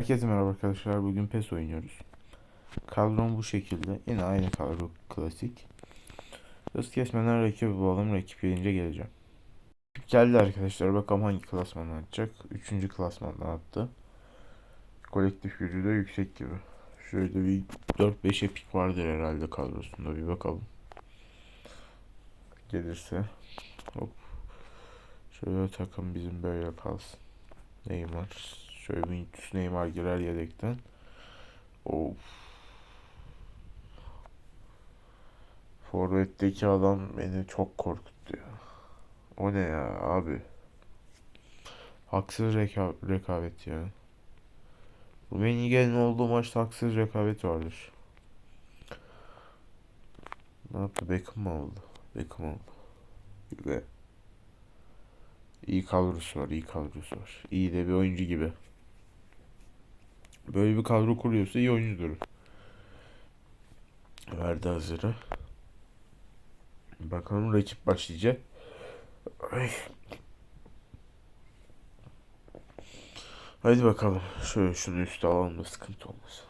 Herkese merhaba arkadaşlar. Bugün PES oynuyoruz. Kadrom bu şekilde. Yine aynı kadro klasik. Hız kesmeden rakibi bulalım. Rakip gelince geleceğim. Rakip geldi arkadaşlar. Bakalım hangi klasmandan atacak. Üçüncü klasmandan attı. Kolektif gücü de yüksek gibi. Şöyle bir 4-5 epik vardır herhalde kadrosunda. Bir bakalım. Gelirse. Hop. Şöyle takım bizim böyle kalsın. Neymar. Şöyle Vinicius Neymar girer yedekten. Of. Forvet'teki adam beni çok korkuttu ya. O ne ya abi? Haksız reka- rekabet ya. Rumenige'nin olduğu maçta haksız rekabet vardır. Ne yaptı? Beckham mı aldı? Beckham aldı. Ve iyi kadrosu var, iyi kadrosu var. İyi de bir oyuncu gibi. Böyle bir kadro kuruyorsa iyi oyuncudur. Verdi hazırı. Bakalım rakip başlayacak. Ay. Hadi bakalım. Şöyle şunu üste alalım da sıkıntı olmasın.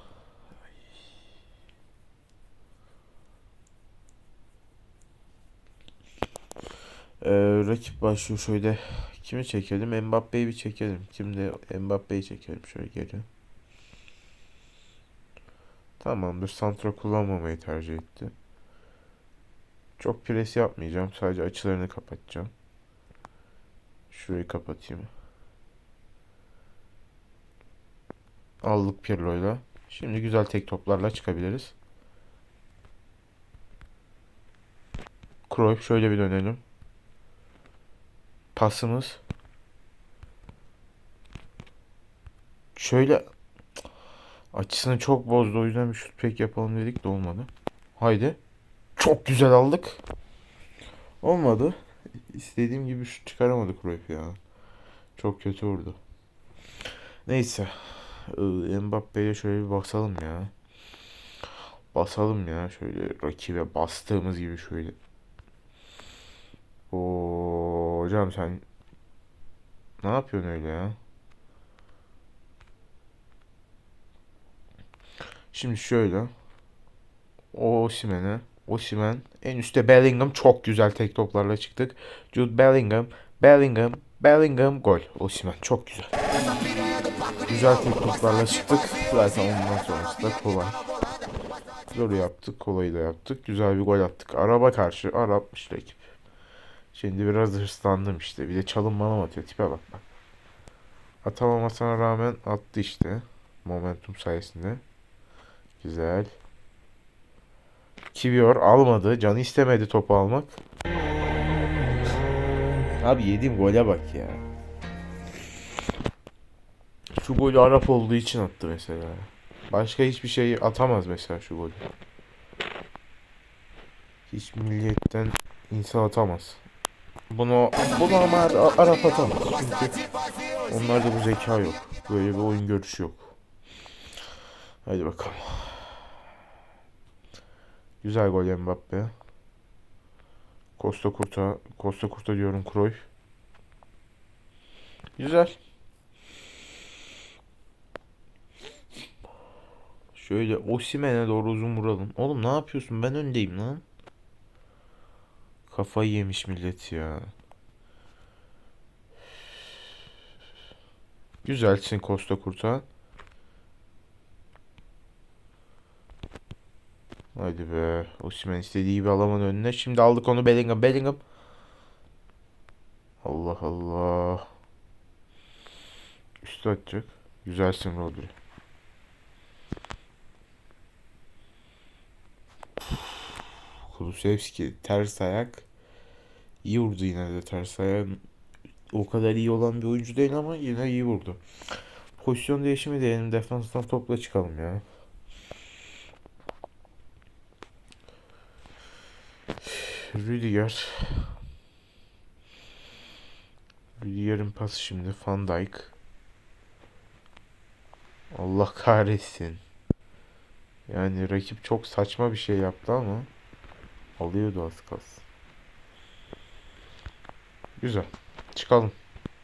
Ee, rakip başlıyor şöyle. Kimi çekelim? Mbappe'yi bir çekelim. Kimde Mbappe'yi çekelim şöyle geri. Tamamdır. Santra kullanmamayı tercih etti. Çok pres yapmayacağım. Sadece açılarını kapatacağım. Şurayı kapatayım. Aldık Pirlo'yla. Şimdi güzel tek toplarla çıkabiliriz. Cruyff şöyle bir dönelim. Pasımız. Şöyle açısını çok bozdu. O yüzden bir şut pek yapalım dedik de olmadı. Haydi. Çok güzel aldık. Olmadı. İstediğim gibi şut çıkaramadık Cruyff ya. Çok kötü vurdu. Neyse. Mbappe'ye şöyle bir basalım ya. Basalım ya şöyle rakibe bastığımız gibi şöyle. Oo, hocam sen ne yapıyorsun öyle ya? Şimdi şöyle. O Osimhen'e. Osimhen. En üstte Bellingham. Çok güzel tek toplarla çıktık. Jude Bellingham. Bellingham. Bellingham. Gol. Osimhen. Çok güzel. Güzel tek toplarla çıktık. Zaten ondan sonrası da kolay. Zoru yaptık. Kolayı da yaptık. Güzel bir gol attık. Araba karşı. Arapmış rakip. Şimdi biraz hırslandım işte. Bir de çalım bana atıyor. Tipe bak bak. Atamamasına rağmen attı işte. Momentum sayesinde. Güzel. Kivior almadı. Canı istemedi topu almak. Abi yediğim gole bak ya. Şu golü Arap olduğu için attı mesela. Başka hiçbir şey atamaz mesela şu golü. Hiç milliyetten insan atamaz. Bunu bunu ama Ar- Arap atamaz. Çünkü onlarda bu zeka yok. Böyle bir oyun görüşü yok. Hadi bakalım. Güzel gol Mbappe. Costa Curta, Costa Curta diyorum Cruyff. Güzel. Şöyle Osimhen'e doğru uzun vuralım. Oğlum ne yapıyorsun? Ben öndeyim lan. Kafayı yemiş millet ya. Güzelsin Costa Curta. Hadi be. Osimhen istediği gibi alamadı önüne. Şimdi aldık onu Bellingham. Bellingham. Allah Allah. Üstü atacak. Güzelsin Rodri. Kulusevski ters ayak. İyi vurdu yine de ters ayak. O kadar iyi olan bir oyuncu değil ama yine iyi vurdu. Pozisyon değişimi diyelim. Defanstan topla çıkalım ya. Rüdiger. Rüdiger'in pası şimdi. Van Dijk. Allah kahretsin. Yani rakip çok saçma bir şey yaptı ama alıyordu az kalsın. Güzel. Çıkalım.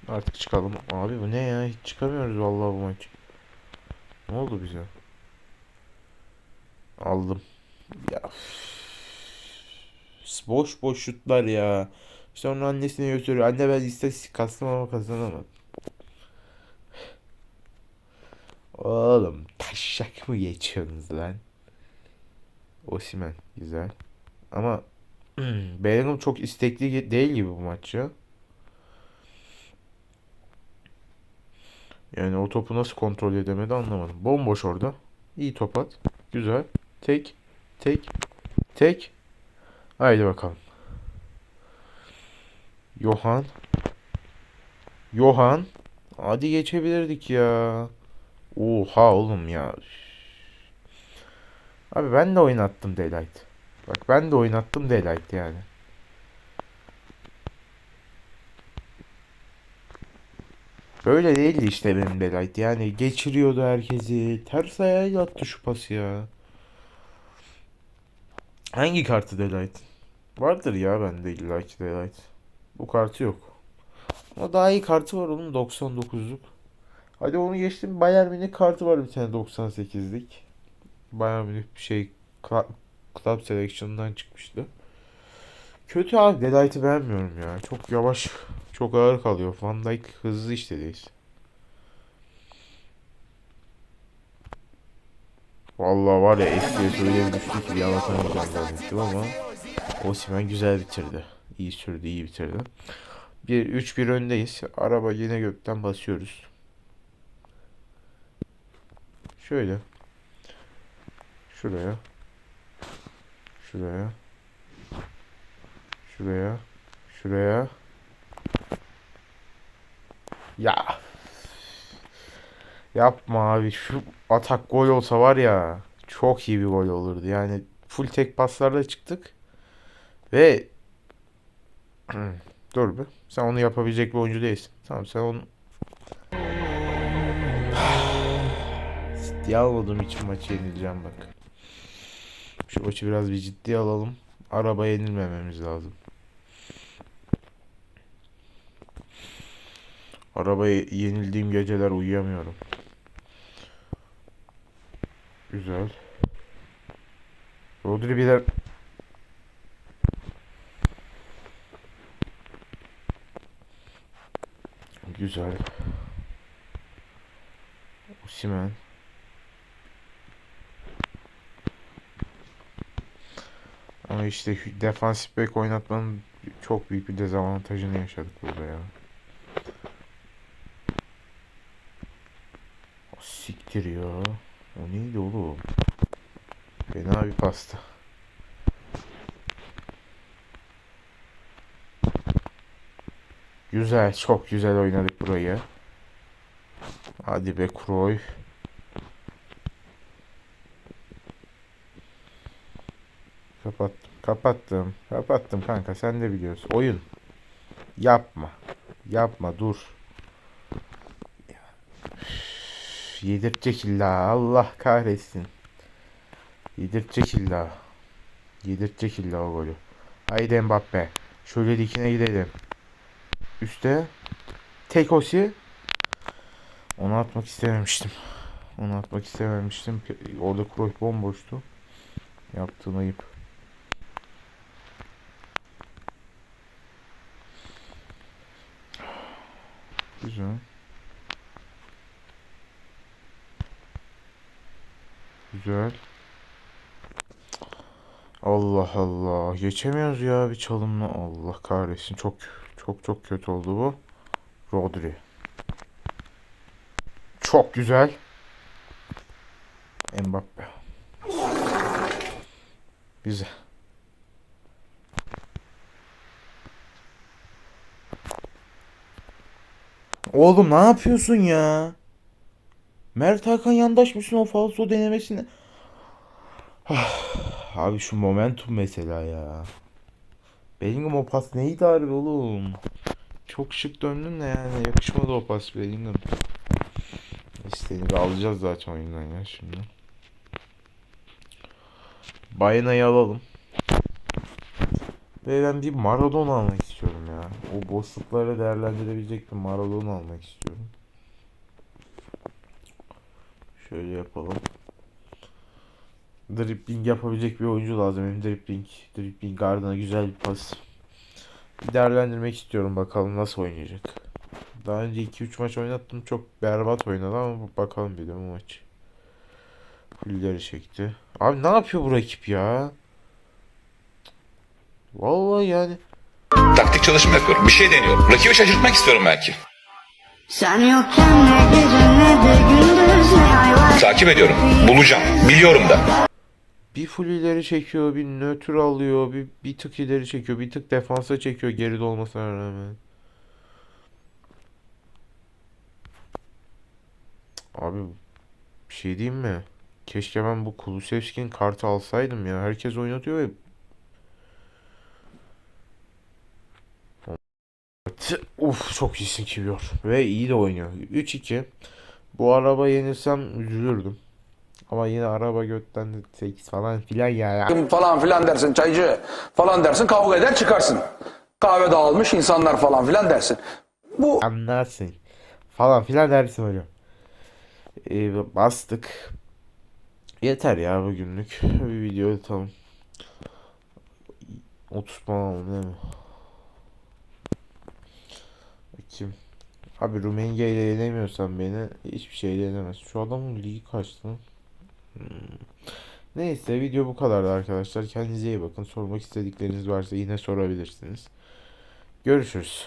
Artık çıkalım. Abi bu ne ya? Hiç çıkamıyoruz vallahi bu maç. Ne oldu bize? Aldım. Ya. Boş boş şutlar ya. İşte onun annesine götürüyor. Anne ben istatistik kastım ama kazanamadım. Oğlum taşak mı geçiyorsunuz lan? Osimhen güzel. Ama Bellingham çok istekli değil gibi bu maç ya. Yani o topu nasıl kontrol edemedi anlamadım. Bomboş orada. İyi top at. Güzel. Tek. Tek. Tek. Haydi bakalım. Johan. Johan. Hadi geçebilirdik ya. Oha oğlum ya. Abi ben de oynattım Daylight. Bak ben de oynattım Daylight yani. Böyle değildi işte benim Daylight. Yani geçiriyordu herkesi. Ters ayağıyla attı şu pası ya. Hangi kartı Daylight? Vardır ya bende illaki Daylight. Bu kartı yok. Ama daha iyi kartı var onun 99'luk. Hadi onu geçtim. Bayern Münih kartı var bir tane 98'lik. Bayern Münih bir şey Club, Club Selection'dan çıkmıştı. Kötü abi. Delight'ı beğenmiyorum ya. Çok yavaş. Çok ağır kalıyor. Van Dijk hızlı işte değil. Vallahi var ya öyle bir düştü ki bir anlatamayacağım zannettim ama Osimhen güzel bitirdi. İyi sürdü, iyi bitirdi. Bir 3-1 öndeyiz. Araba yine gökten basıyoruz. Şöyle. Şuraya. Şuraya. Şuraya. Şuraya. Ya. Yapma abi. Şu atak gol olsa var ya. Çok iyi bir gol olurdu. Yani full tek paslarla çıktık. Ve dur bir. Sen onu yapabilecek bir oyuncu değilsin. Tamam sen onu ciddiye almadığım için maçı yenileceğim bak. Şu maçı biraz bir ciddiye alalım. Araba yenilmememiz lazım. Arabaya yenildiğim geceler uyuyamıyorum. Güzel. Rodri bir de Güzel. Osimhen. Ama işte defansif bek oynatmanın çok büyük bir dezavantajını yaşadık burada ya. Siktir ya. O neydi oğlum? Fena bir pasta. Güzel, çok güzel oynadık burayı. Hadi be Cruyff. Kapattım, kapattım, kapattım kanka. Sen de biliyorsun. Oyun. Yapma. Yapma, dur. Üf, Yedirtecek illa. Allah kahretsin. Yedirtecek illa. Yedirtecek illa o golü. Haydi Mbappe. Şöyle dikine gidelim. Üste. Tek osi. Onu atmak istememiştim. Onu atmak istememiştim. Orada Cruyff bomboştu. Yaptığın ayıp. Güzel. Güzel. Allah Allah. Geçemiyoruz ya bir çalımla. Allah kahretsin. Çok çok çok kötü oldu bu. Rodri. Çok güzel. Mbappe. Güzel. Oğlum ne yapıyorsun ya? Mert Hakan yandaş mısın o falso denemesine? Ah, Abi şu momentum mesela ya. Bellingham o pas neydi harbi oğlum? Çok şık döndün de yani yakışmadı o pas Bellingham. İstediğini alacağız zaten oyundan ya şimdi. Bayanayı alalım. Ve ben bir Maradona almak istiyorum ya. O boşlukları değerlendirebilecek bir Maradona almak istiyorum. Şöyle yapalım. Dribbling yapabilecek bir oyuncu lazım. Hem dribbling, dribbling ardına güzel bir pas. Bir değerlendirmek istiyorum bakalım nasıl oynayacak. Daha önce 2-3 maç oynattım. Çok berbat oynadı ama bakalım bir de bu maç. Fulleri çekti. Abi ne yapıyor bu rakip ya? Vallahi yani. Taktik çalışma yapıyorum. Bir şey deniyorum. Rakibi şaşırtmak istiyorum belki. Sen yokken ne gece ne de gündüz ne ay var. Takip ediyorum. Bulacağım. Biliyorum da. Bir full ileri çekiyor, bir nötr alıyor, bir, bir tık ileri çekiyor, bir tık defansa çekiyor geride olmasına rağmen. Abi bir şey diyeyim mi? Keşke ben bu Kulusevski'nin kartı alsaydım ya. Herkes oynatıyor ve Uf çok iyisin Kivior. Ve iyi de oynuyor. 3-2. Bu araba yenilsem üzülürdüm. Ama yine araba götten 8 falan filan ya. falan filan dersin çaycı falan dersin kavga eder çıkarsın. Kahve dağılmış insanlar falan filan dersin. Bu Anlarsın. Falan filan dersin hocam. Ee, bastık. Yeter ya bugünlük. Bir video atalım. 30 puan aldım değil mi? Bakayım. Abi Rummenigge ile yenemiyorsan beni hiçbir şey yenemez. Şu adamın ligi kaçtı? Hmm. Neyse video bu kadardı arkadaşlar. Kendinize iyi bakın. Sormak istedikleriniz varsa yine sorabilirsiniz. Görüşürüz.